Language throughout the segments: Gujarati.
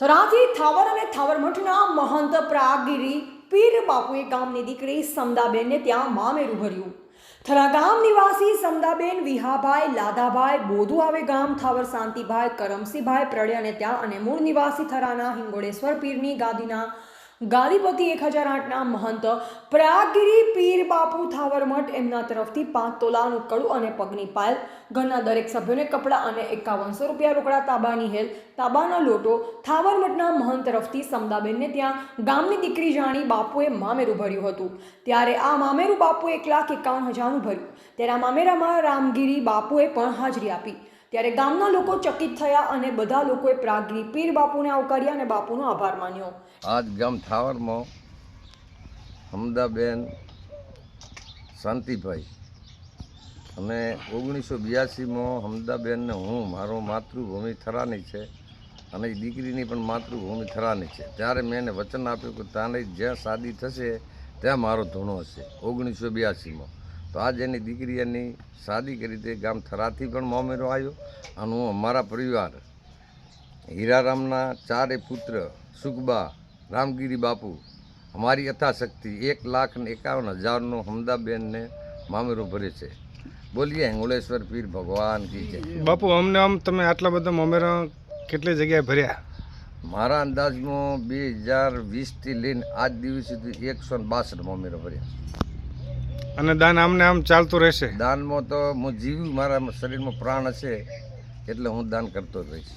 થરાથી થાવર અને થાવરમઠના મહંત પ્રાગીરી પીર બાપુએ ગામની દીકરી સમદાબેનને ત્યાં મામેરું ભર્યું. થરા ગામ નિવાસી સમદાબેન વિહાભાઈ, લાદાભાઈ, બોધુ આવે ગામ, થાવર શાંતિભાઈ, કરમસીભાઈ પ્રળય અને ત્યાં અને મૂળ નિવાસી થરાના હિંગોળેશ્વર પીરની ગાદીના ગાદીપતિ એક હજાર આઠના મહંત પ્રયાગગીરી પીર બાપુ થાવરમઠ એમના તરફથી પાંચ તોલાનું કડું અને પગની પાયલ. ઘરના દરેક સભ્યોને કપડાં અને એકાવનસો રૂપિયા રોકડા તાબાની હેલ, તાબાનો લોટો. થાવરમઠના મહંત તરફથી સમદાબેનને ત્યાં ગામની દીકરી જાણી બાપુએ મામેરું ભર્યું હતું. ત્યારે આ મામેરું બાપુએ એક લાખ એકાવન હજારનું ભર્યું. ત્યારે આ મામેરામાં રામગીરી બાપુએ પણ હાજરી આપી. ત્યારે ગામના લોકો ચકિત થયા અને બધા લોકોએ પ્રાગરી પીર બાપુને આવકાર્યા અને બાપુનો આભાર માન્યો. આજ ગામ થાવરમાં હમદાબેન શાંતિભાઈ. અને ઓગણીસો બ્યાસીમાં હમદાબેનને હું, મારો માતૃભૂમિ થરાની છે અને દીકરીની પણ માતૃભૂમિ થરાની છે. ત્યારે મેં એને વચન આપ્યું કે તાને જ્યાં શાદી થશે, ત્યાં મારો ધૂણો હશે. ઓગણીસો બ્યાસીમાં. તો આજ એની દીકરી એની શાદી કરી તે ગામ થરાથી પણ મોમેરો આવ્યો અને હું અમારા પરિવાર હીરારામના ચારે પુત્ર સુખબા રામગીરી બાપુ અમારી યથાશક્તિ એક લાખ ને એકાવન હજારનો હમદાબેનને મામેરો ભરે છે. બોલીએ હિંગોળેશ્વર પીર ભગવાન કી જય. બાપુ અમને આમ તમે આટલા બધા મોમેરા કેટલી જગ્યાએ ભર્યા? મારા અંદાજમાં બે હજાર વીસથી લઈને આજ દિવસ સુધી એકસો બાસઠ મોમેરો ભર્યા. અને દાન આમને આમ ચાલતું રહેશે? દાનમાં તો હું જીવ્યું મારા શરીરમાં પ્રાણ હશે એટલે હું દાન કરતો જ રહીશ.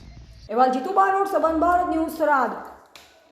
એવા જીતુબા રોડ સંબંધ ભારત ન્યૂઝ થરાદ